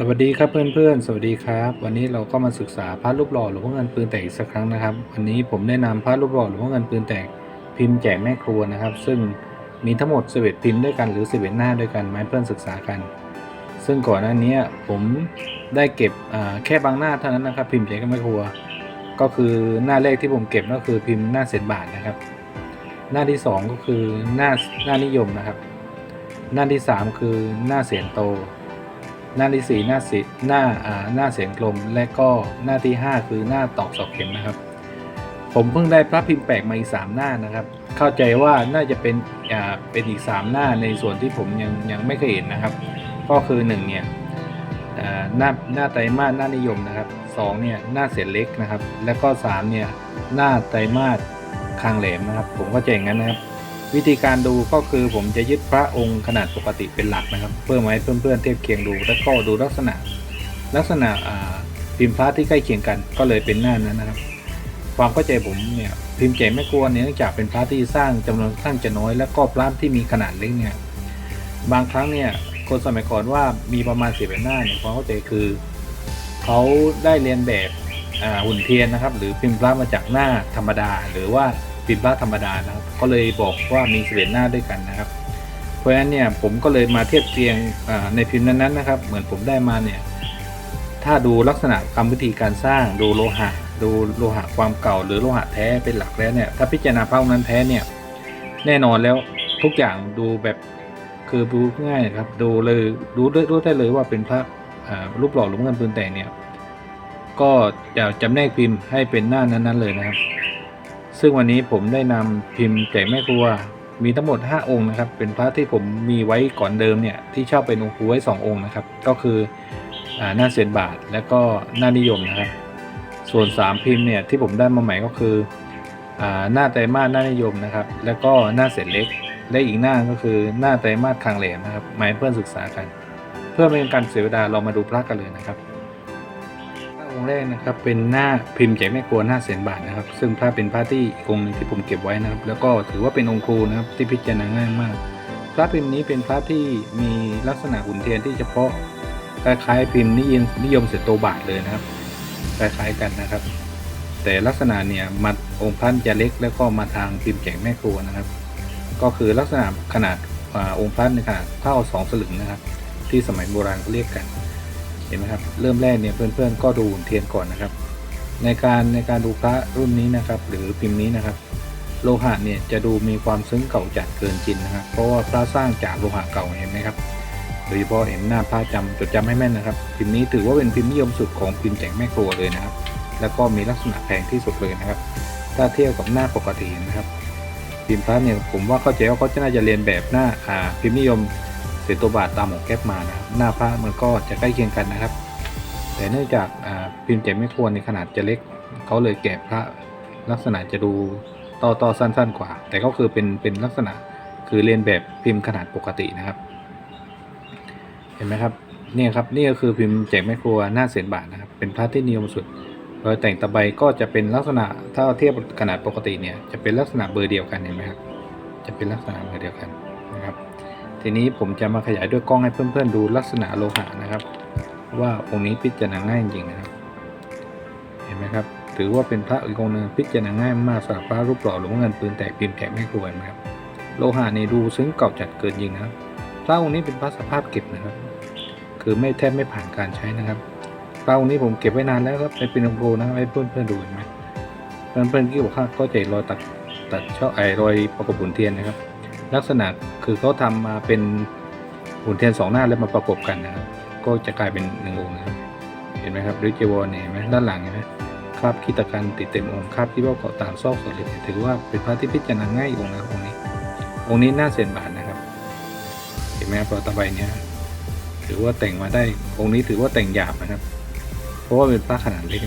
สวัสดีครับเพื่อนๆ สวัสดีครับ วันนี้เราก็มาศึกษาพระรูปหล่อหลวงพ่อเงินปืนแตกอีกสักครั้งนะครับ วันนี้ผมได้นำพระรูปหล่อหลวงพ่อเงินปืนแตกพิมพ์แจกแม่ครัวนะครับ ซึ่งมีทั้งหมด11พิมพ์ด้วยกันหรือ11หน้าด้วยกันมาให้เพื่อนศึกษากัน ซึ่งก่อนหน้านี้ผมได้เก็บแค่บางหน้าเท่านั้นนะครับ พิมพ์แจกแม่ครัว ก็คือหน้าแรกที่ผมเก็บก็คือพิมพ์หน้าเศษบาทนะครับ หน้าที่สองก็คือหน้าหน้านิยมนะครับ หน้าที่สามคือหน้าเสียนโต หน้าที่สี่หน้าสิหน้าอ่าหน้าเสียงกลม และก็หน้าที่ห้าคือหน้าตอกสอบเข็มนะครับ ผมเพิ่งได้พระพิมพ์แปลกมาอีกสามหน้านะครับ เข้าใจว่าน่าจะเป็นอ่าเป็นอีกสามหน้าในส่วนที่ผมยังยังไม่เคยเห็นนะครับ ก็คือหนึ่งเนี่ยอ่าหน้าหน้าไตรมาสหน้านิยมนะครับสองเนี่ยหน้าเสียเล็กนะครับ แล้วก็สามเนี่ยหน้าไตรมาสคางแหลมนะครับ ผมก็จะอย่างนั้นนะครับ วิธีการดูก็คือผมจะยึดพระองค์ขนาดปกติเป็นหลักนะครับ เพื่อมาให้เพื่อนๆเทียบเคียงดู แล้วก็ดูลักษณะ ลักษณะพิมพ์พระที่ใกล้เคียงกันก็เลยเป็นหน้านั้นนะครับ ความเข้าใจผมเนี่ยพิมพ์แจกแม่กลัวเนื่องจากเป็นพระที่สร้างจำนวนค่อนข้างจะน้อย แล้วก็พระที่มีขนาดเล็กเนี่ยบางครั้งเนี่ยคนสมัยก่อนว่ามีประมาณสิบหน้าเนี่ยความเข้าใจคือเขาได้เรียนแบบหุ่นเทียนนะครับ หรือพิมพ์พระมาจากหน้าธรรมดาหรือว่า พิมพ์พระธรรมดานะครับ ก็เลยบอกว่ามีสิบหน้าด้วยกันนะครับ เพราะฉะนั้นเนี่ยผมก็เลยมาเทียบเคียงในพิมพ์นั้นๆนะครับ เหมือนผมได้มาเนี่ยถ้าดูลักษณะกรรมวิธีการสร้างดูโลหะ ดูโลหะความเก่า หรือโลหะแท้เป็นหลักแล้วเนี่ยถ้าพิจารณาพระองค์นั้นแท้เนี่ยแน่นอนแล้วทุกอย่างดูแบบคือดูง่ายครับดูเลยรู้ได้รู้ได้เลยว่าเป็นพระรูปหล่อหลวงเงินปืนแต่งเนี่ยก็จะจำแนกพิมพ์ให้เป็นหน้านั้นๆเลยนะครับ ซึ่งวันนี้ผมได้นำพิมพ์แจกแม่ครัว มีทั้งหมด 5 องค์นะครับ เป็นพระที่ผมมีไว้ก่อนเดิมเนี่ยที่ช่าเป็นองค์ครูไว้ 2 องค์นะครับ ก็คือหน้าเสียนบาทและก็หน้านิยมนะครับ ส่วน 3 พิมพ์เนี่ยที่ผมได้มาใหม่ก็คือหน้าไตรมาสหน้านิยมนะครับ แล้วก็หน้าเศษเล็ก และอีกหน้าก็คือหน้าไตรมาสคางแหลมนะครับหมายเพื่อนศึกษากัน เพื่อไม่เป็นการเสียเวลาเรามาดูพระกันเลยนะครับ แรกนะครับเป็นหน้าพิมพ์แจกแม่ครัวหน้าเสียนบาทนะครับ ซึ่งพระเป็นพระที่องค์นึงที่ผมเก็บไว้นะครับ แล้วก็ถือว่าเป็นองค์ครูนะครับที่พิจารณาง่ายมาก พระพิมพ์นี้เป็นพระที่มีลักษณะหุ่นเทียนที่เฉพาะคล้ายๆพิมพ์นิยมนิยมเสร็จโตบาทเลยนะครับคล้ายๆกันนะครับ แต่ลักษณะเนี่ยมาองค์พระจะเล็กแล้วก็มาทางพิมพ์แจกแม่ครัวนะครับ ก็คือลักษณะขนาดอองค์พระในขนาดเท่าสองสลึงนะครับ ที่สมัยโบราณเขาเรียกกัน เห็นไหมครับ เริ่มแรกเนี่ยเพื่อนๆก็ดูหุ่นเทียนก่อนนะครับ ในการในการดูพระรุ่นนี้นะครับ หรือพิมพ์นี้นะครับ โลหะเนี่ยจะดูมีความซึ้งเก่าจัดเกินจริงนะครับ เพราะว่าพระสร้างจากโลหะเก่าเห็นไหมครับโดยเฉพาะเห็นหน้าพระจำจดจำให้แม่นนะครับ พิมพ์นี้ถือว่าเป็นพิมพ์นิยมสุดของพิมพ์แจกแม่ครัวเลยนะครับ แล้วก็มีลักษณะแพงที่สุดเลยนะครับ ถ้าเทียบกับหน้าปกตินะครับ พิมพ์พระเนี่ยผมว่าเข้าใจว่าเขาจะน่าจะเรียนแบบหน้าอ่าพิมพ์นิยม เศษตัวบาทตามของแก๊ปมานะครับหน้าพระมันก็จะใกล้เคียงกันนะครับ แต่เนื่องจากพิมพ์แจกแม่ครในขนาดจะเล็กเขาเลยแกะพระลักษณะจะดูต่อต่อสั้น ๆ กว่า แต่ก็คือเป็นเป็นลักษณะคือเรียนแบบพิมพ์ขนาดปกตินะครับ เห็นไหมครับนี่ครับนี่ก็คือพิมพ์แจกแม่ครัวหน้าเสียนบาทนะครับ เป็นพระที่นิยมสุดโดยแต่งตะไบก็จะเป็นลักษณะถ้าเทียบขนาดปกติเนี่ยจะเป็นลักษณะเบอร์เดียวกันเห็นไหมครับจะเป็นลักษณะเบอร์เดียวกันนะครับ ทีนี้ผมจะมาขยายด้วยกล้องให้เพื่อนๆดูลักษณะโลหะนะครับ ว่าองค์นี้พิจารณาง่ายจริงๆนะครับ เห็นไหมครับ ถือว่าเป็นพระอีกองค์หนึ่งพิจารณาง่ายมากสำหรับพระรูปหล่อหลวงเงินปืนแตกพิมพ์แกไม่กลัวนไหมครับ โลหะนี่ดูซึ้งเก่าจัดเกินจริงนะพระองค์นี้เป็นพระสภาพเก็บนะครับ คือไม่แทบไม่ผ่านการใช้นะครับพระองค์นี้ผมเก็บไว้นานแล้วครับเป็นองค์โกนะครับให้เพื่อนเพื่อนๆดูเห็นไหมเพื่อนเพื่อนๆที่บอกว่าก็จะรอยตัดตัดช่อไอรอยประกบหุ่นเทียนนะครับ ลักษณะคือเขาทำมาเป็นหุ่นเทียนสองหน้าแล้วมาประกบกันนะครับ ก็จะกลายเป็นหนึ่งองค์นะครับ เห็นไหมครับริเจวอนเนี่ยเห็นไหมด้านหลังเห็นไหมคราบขีตกันติดเต็มองค์คราบที่ว่าเกาะตามซอกสุดเลักถือว่าเป็นพระที่พิจารณาง่ายองค์นะองค์นี้ องค์นี้หน้าเซนบาทนะครับ เห็นไหมครับรอยตะไบเนี่ยถือว่าแต่งมาได้องค์นี้ถือว่าแต่งหยาบนะครับ เพราะว่าเป็นพระขนาดเล็ก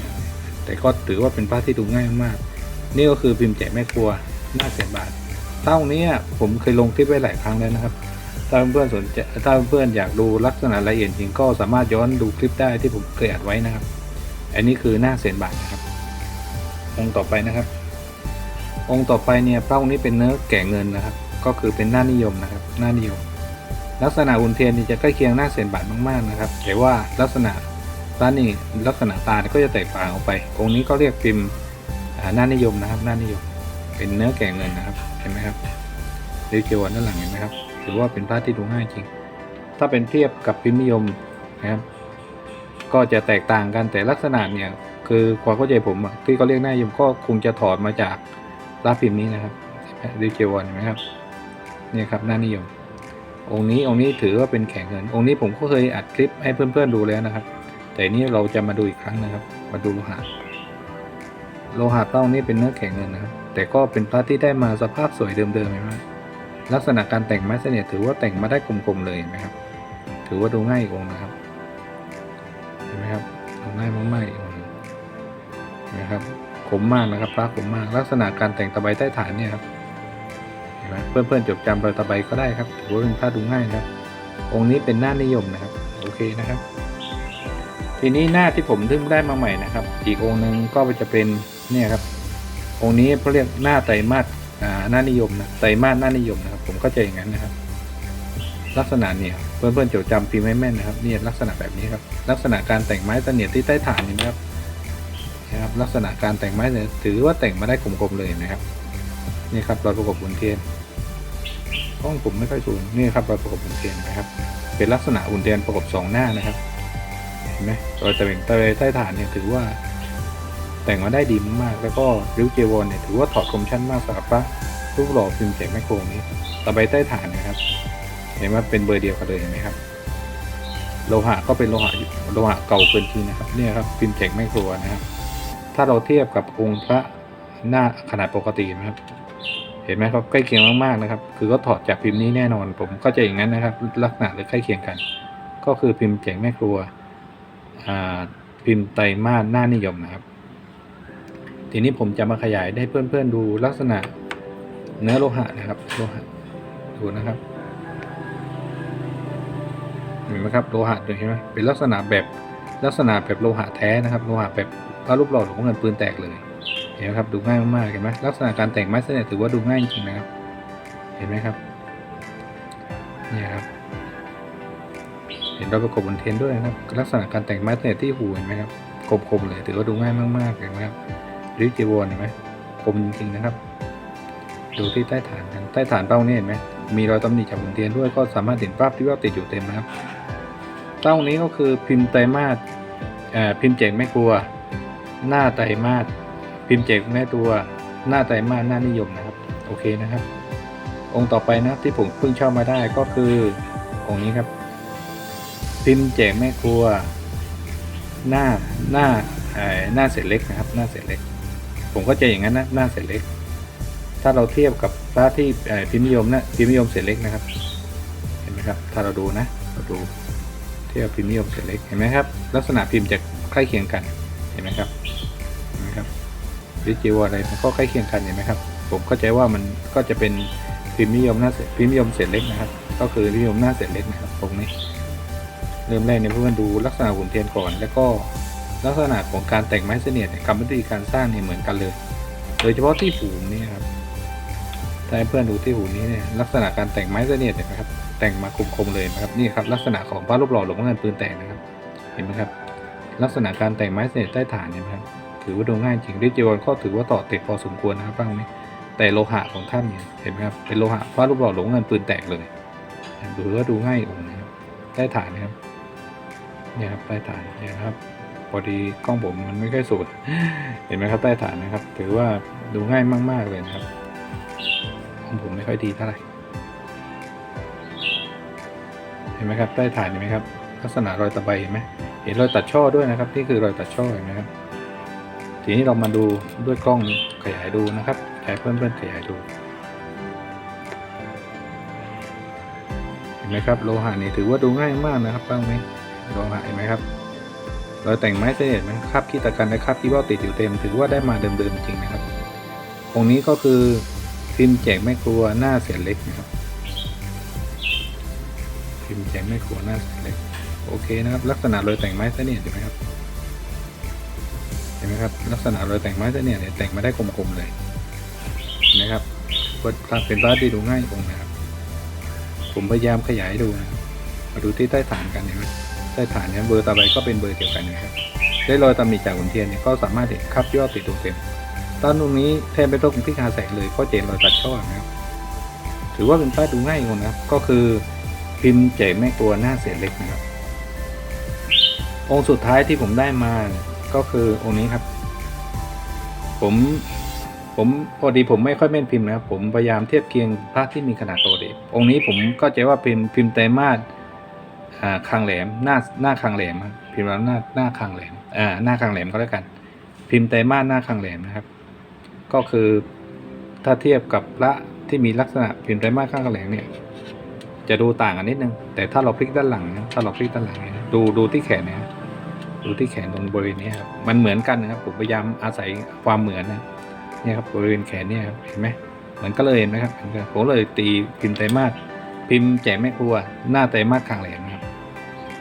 แต่ก็ถือว่าเป็นพระที่ดูง่ายมาก นี่ก็คือพิมพ์แจกแม่ครัวหน้าเสียนบาท เต้านี้ผมเคยลงคลิปไว้หลายครั้งแล้วนะครับ ถ้าเพื่อนๆสนใจถ้าเพื่อนๆอยากดูลักษณะละเอียดจริงก็สามารถย้อนดูคลิปได้ที่ผมเคยอัดไว้นะครับ อันนี้คือหน้าเสียนบาทนะครับองค์ต่อไปนะครับ องค์ต่อไปเนี่ยพระองค์นี้เป็นเนื้อแก่เงินนะครับ ก็คือเป็นหน้านิยมนะครับหน้านิยม ลักษณะอุนเทียนนี่จะใกล้เคียงหน้าเสียนบาทมากๆนะครับแต่ว่าลักษณะด้านนี้ลักษณะตาเนี่ยก็จะแตกต่างออกไป องค์นี้ก็เรียกพิมพ์หน้านิยมนะครับหน้านิยม เป็นเนื้อแก่เงินนะครับ เห็นไหมครับริวเจวันด้านหลังเห็นไหมครับถือว่าเป็นพระที่ดูง่ายจริง ถ้าเป็นเทียบกับพิมพ์นิยมนะครับก็จะแตกต่างกันแต่ลักษณะเนี่ยคือความเข้าใจผมที่เขาเรียกหน้ายมก็คงจะถอดมาจากรับพิมพ์นี้นะครับริเจวันเห็นไหมครับเนี่ยครับหน้านิยม องค์นี้องค์นี้ถือว่าเป็นแข็งเงิน องค์นี้ผมก็เคยอัดคลิปให้เพื่อนๆดูแล้วนะครับ แต่นี้เราจะมาดูอีกครั้งนะครับ มาดูโลหะโลหะเต้านี้เป็นเนื้อแข็งเงินนะครับ แต่ก็เป็นพระที่ได้มาสภาพสวยเดิมๆเห็นไหมลักษณะการแต่งไม้เสน่ห์ถือว่าแต่งมาได้กลมๆเลยเห็นไหมครับ ถือว่าดูง่ายอีกองนะครับ เห็นไหมครับดูง่ายมากๆอีกองนึ่งเห็นไหมครับคมมากนะครับพระคมมาก ลักษณะการแต่งตะไบใต้ฐานเนี่ยครับเห็นไหมเพื่อนๆจดจำรอยตะไบก็ได้ครับถือว่าเป็นผ้าดูง่ายนะครับ องค์นี้เป็นหน้านิยมนะครับ โอเคนะครับ ทีนี้หน้าที่ผมเพิ่งได้มาใหม่นะครับ อีกองค์หนึ่งก็จะเป็นเนี่ยครับ องค์นี้เขาเรียกหน้าไตรมาสอ่าหน้านิยมนะไตรมาสหน้านิยมนะครับผมเข้าใจอย่างนั้นนะครับ ลักษณะเนี่ยเพื่อนๆจดจำพิมพ์ให้แม่นนะครับเนี่ยลักษณะแบบนี้ครับลักษณะการแต่งไม้เสนียดที่ใต้ฐานนี่นะครับนะครับลักษณะการแต่งไม้เนี่ยถือว่าแต่งมาได้กลมๆเลยนะครับนี่ครับรอยประกบบนเทียนกล้องผมไม่ค่อยสูงนี่ครับรอยประกบบนเทียนนะครับ เป็นลักษณะอุ่นเทียนประกบสองหน้านะครับเห็นไหมรอยตะเวนตะเวนใต้ฐานเนี่ยถือว่า แต่งมาได้ดีมากๆแล้วก็ริ้วเจวอนเนี่ยถือว่าถอดคมชันมากสำหรับพระรูปหล่อพิมพ์เจ็แม่โครงนี้ตะไบใต้ฐานนะครับ เห็นว่าเป็นเบอร์เดียวกันเลยเห็นไหมครับ โลหะก็เป็นโลหะโลหะเก่าเกินทีนะครับเนี่ยครับพิมพ์เจ็แม่ครัวนะครับถ้าเราเทียบกับองค์พระหน้าขนาดปกตินะครับ เห็นไหมครับใกล้เคียงมากๆนะครับ คือก็ถอดจากพิมพ์นี้แน่นอน ผมเข้าใจอย่างนั้นนะครับ ลักษณะหรือใกล้เคียงกัน ก็คือพิมพ์เจ๋งแม่ครัวพิมพ์ไตรมาสหน้านิยมนะครับ ทีนี้ผมจะมาขยายให้เพื่อนๆดูลักษณะเนื้อโลหะนะครับโลหะดูนะครับเห็นไหมครับโลหะดูเห็นไหมเป็นลักษณะแบบลักษณะแบบโลหะแท้นะครับโลหะแบบพระรูปหล่อหลวงพ่อเงินปืนแตกเลยเห็นไหมครับดูง่ายมากๆเห็นไหมลักษณะการแต่งไม้เสน่ห์ถือว่าดูง่ายจริงนะครับ เห็นไหมครับนี่ครับ เห็นรอยประกบบนเทนด้วยนะครับ ลักษณะการแต่งไม้เสน่ห์ที่หูเห็นไหมครับคมๆเลยถือว่าดูง่ายมากๆเห็นไหมครับ ริจิวอนเห็นไหมคมจริงๆนะครับ ดูที่ใต้ฐานกันใต้ฐานเป้านี่เห็นไหมมีรอยตำหนิจากบนเทียนด้วยก็สามารถเห็นภาพที่ว่าติดอยู่เต็มนะครับเต้านี้ก็คือพิมพ์ไตรมาสพิมพ์เจ๋งไม่กลัว หน้าไตรมาสพิมพ์เจ๋งแม่ตัว หน้าไตรมาสหน้านิยมนะครับ โอเคนะครับ องค์ต่อไปนะที่ผมเพิ่งเช่ามาได้ก็คือองค์นี้ครับ พิมพ์เจ๋งแม่ครัว หน้าหน้าหน้าเศษเล็กนะครับ หน้าเศษเล็ก ผมก็จะอย่างนั้นนะหน้าเศษเล็ก ถ้าเราเทียบกับพระที่พิมพ์นิยมนะพิมพ์นิยมเศษเล็กนะครับ เห็นไหมครับ ถ้าเราดูนะเราดูเทียบพิมพ์นิยมเศษเล็กเห็นไหมครับ ลักษณะพิมพ์จะใกล้เคียงกันเห็นไหมครับเห็นไหมครับวิจิวอะไรมันก็ใกล้เคียงกันเห็นไหมครับ ผมเข้าใจว่ามันก็จะเป็นพิมพ์นิยมหน้าเศษพิมพ์นิยมเศษเล็กนะครับ ก็คือพิมพ์นิยมหน้าเศษเล็กนะครับตรงนี้ เริ่มแรกเนี่ยเพื่อนๆดูลักษณะหุ่นเทียนก่อนแล้วก็ ลักษณะของการแต่งไม้เสนียดเนียกรรมวิธีการสร้างเนี่ยเหมือนกันเลย โดยเฉพาะที่หูนี่ครับถ้าให้เพื่อนดูที่หูนี้เนี่ยลักษณะการแต่งไม้เสนียดนะครับ แต่งมาคมๆเลยนะครับนี่ครับลักษณะของพระรูปหล่อหลวงพ่อเงินปืนแตกนะครับ เห็นไหมครับ ลักษณะการแต่งไม้เสนียดใต้ฐานเนี่ยนะครับถือว่าดูง่ายจริงด้วยจีวรก็ถือว่าต่อติดพอสมควรนะครับบ้างนี้แต่โลหะของท่านเนี่ยเห็นไหมครับเป็นโลหะพระรูปหล่อหลวงพ่อเงินปืนแตกเลยดูว่าดูง่ายองค์นะครับใต้ฐานนะครับเนี่ยครับใต้ฐานเนี่ยครับ พอดีกล้องผมมันไม่ค่อยสุดเห็นไหมครับใต้ฐานนะครับ ถือว่าดูง่ายมาก ๆ เลยนะครับของผมไม่ค่อยดีเท่าไหร่เห็นไหมครับใต้ฐานเห็นไหมครับ ลักษณะรอยตะไบเห็นไหมเห็นรอยตัดช่อด้วยนะครับนี่คือรอยตัดช่อเห็นไหมครับทีนี้เรามาดูด้วยกล้องขยายดูนะครับใช้เพื่อนๆขยายดูเห็นไหมครับโลหะนี่ถือว่าดูง่ายมากนะครับบ้างไหมโลหะเห็นไหมครับ รอยแต่งไม้เสน่ห์มันคาบขี้ตะกันและคาบที่ว่าติดอยู่เต็ม ถือว่าได้มาเดิมๆจริงนะครับองค์นี้ก็คือพิมพ์แจกแม่ครัวหน้าเสียเล็กนะครับ พิมพ์แจกแม่ครัวหน้าเสียเล็ก โอเคนะครับ ลักษณะรอยแต่งไม้เสน่ห์เห็นไหมครับ เห็นไหมครับ ลักษณะรอยแต่งไม้เสน่ห์เนี่ยแต่งมาได้คมๆเลยนไหมครับเป็นพระที่ดูง่ายองนะครับ ผมพยายามขยายดูนะมาดูที่ใต้ฐานกันเห็นไหม ใต้ฐานเนี่ยเบอร์ต่อไปก็เป็นเบอร์เดียวกันนะครับได้รอยตำหนิจากหุ่นเทียนเนี่ยก็สามารถเห็นคับยอดติดตัวเต็มด้านตรงนี้แทนไม่ต้องพิกาแสงเลยเพราะเจนรอยตัดช่อนะครับถือว่าเป็นป้ายดูง่ายคนนะครับ ก็คือพิมพ์แจกแม่ตัวหน้าเสียเล็กนะครับ องค์สุดท้ายที่ผมได้มาก็คือองค์นี้ครับ ผมผมพอดีผมไม่ค่อยแม่นพิมพ์นะครับ ผมพยายามเทียบเคียงพระที่มีขนาดโตเด็กองค์นี้ผมก็ใจว่าเป็นพิมพ์ไตรมาส อ่าคางแหลมหน้าหน้าคางแหลมครับพิมพ์แล้วหน้าหน้าคางแหลมอ่าหน้าคางแหลมก็แล้วกัน พิมพ์ไตรมาสหน้าคางแหลมนะครับ ก็คือถ้าเทียบกับพระที่มีลักษณะพิมพ์ไตรมาสข้างแหลมเนี่ย จะดูต่างกันนิดนึง แต่ถ้าเราพลิกด้านหลังนะถ้าเราพลิกด้านหลังเนี่ยดูดูที่แขนนี่ยดูที่แขนตรงบริเวณนี้ครับมันเหมือนกันนะครับผมพยายามอาศัยความเหมือนนะเนี่ยครับบริเวณแขนเนี่ยครับเห็นไหมเหมือนก็เลยเห็นไหมครับผมเลยตีพิมพ์ไตรมาสพิมพ์แจกแม่ครัว หน้าไตรมาสคางแหลม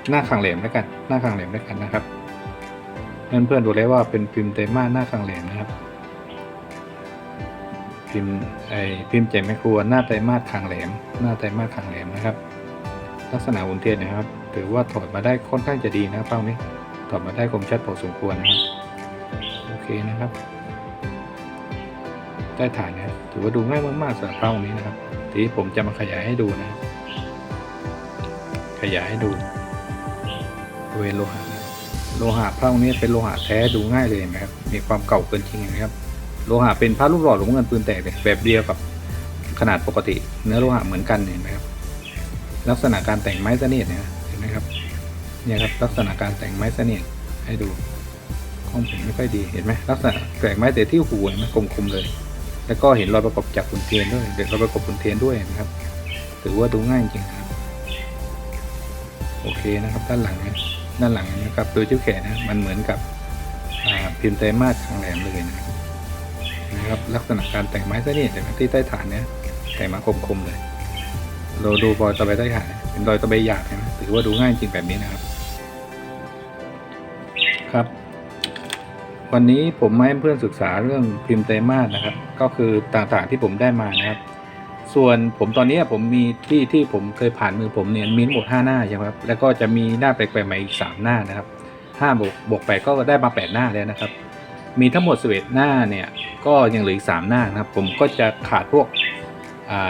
หน้าคางแหลมแล้วกัน หน้าคางแหลมแล้วกันนะครับเพื่อนๆดูแล้วว่าเป็นพิมพ์ไตรมาสหน้าคางแหลมนะครับ พิมพ์ไอพิมพ์แจแม่ครัวหน้าไตรมาสคางแหลม หน้าไตรมาสคางแหลมนะครับ ลักษณะหุ่นเทียนนะครับถือว่าถอดมาได้ค่อนข้างจะดีนะเป้านี้ถอดมาได้คมชัดพอสมควรนะครับโอเคนะครับใต้ฐานนะถือว่าดูง่ายมากๆสำหรับเป้านี้นะครับ ทีนี้ผมจะมาขยายให้ดูนะครับขยายให้ดู บริเวณโลหะโลหะเป้านี้เป็นโลหะแท้ดูง่ายเลยเห็นไหมครับมีความเก่าเกินจริงนไหมครับ โลหะเป็นพระรูปหล่อหลวงเงินปืนแตกเลยแบบเดียวกับขนาดปกติ เนื้อโลหะเหมือนกันเห็นไหมครับ ลักษณะการแต่งไม้เสนียดเนี่ยเห็นไหมครับเนี่ยครับลักษณะการแต่งไม้เสนียดให้ดูข้องผมไม่ค่อยดีเห็นไหมลักษณะแต่งไม้แต่ที่หูเห็นไหมคมๆเลย แล้วก็เห็นรอยประกอบจากขุนเทียนด้วยเด็กรอยประกอบขุนเทียนด้วยนะครับถือว่าดูง่ายจริงครับโอเคนะครับด้านหลังนะ ด้านหลังนะครับโดยชิ้วแขนนะมันเหมือนกับพิมพ์ไตรมาสทางแหลมเลยนะครับนะครับลักษณะการแต่งไม้เสนียดแต่ที่ใต้ฐานเนี่ยแต่งมาคมๆเลยเราดูรอยตะไบใต้ฐานเป็นรอยตะไบหยาบเห็นไหมถือว่าดูง่ายจริงแบบนี้นะครับ ครับ วันนี้ผมมาให้เพื่อนศึกษาเรื่องพิมพ์ไตรมาสนะครับ ก็คือต่างๆที่ผมได้มานะครับ ส่วนผมตอนนี้ผมมีที่ที่ผมเคยผ่านมือผมเนี่ยมีทั้งหมด 5 หน้าใช่ไหมครับแล้วก็จะมีหน้าแปลกๆใหม่อีก 3 หน้านะครับ5บวกบวก8ก็ได้มา 8 หน้าแล้วนะครับ มีทั้งหมด11หน้าเนี่ยก็ยังเหลืออีก 3 หน้านะครับ ผมก็จะขาดพวก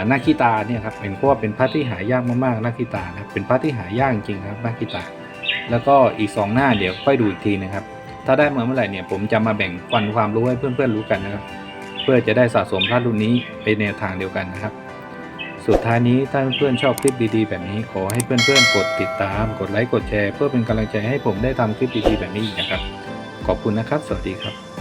หน้าขี้ตาเนี่ยครับเป็นเพราะว่าเป็นพระที่หายากมากๆหน้าขี้ตานะครับเป็นพระที่หายากจริงครับหน้าขี้ตา แล้วก็อีกสองหน้าเดี๋ยวค่อยดูอีกทีนะครับ ถ้าได้มาเมื่อไหร่เนี่ยผมจะมาแบ่งปันความรู้ให้เพื่อนๆรู้กันนะครับ เพื่อจะได้สะสมพระรุ่นนี้ไปแนวทางเดียวกันนะครับ สุดท้ายนี้ถ้าเพื่อนๆชอบคลิปดีๆ แบบนี้ขอให้เพื่อนๆกดติดตาม กดไลค์กดแชร์ เพื่อเป็นกำลังใจให้ผมได้ทำคลิปดีๆแบบนี้อีกนะครับ ขอบคุณนะครับ สวัสดีครับ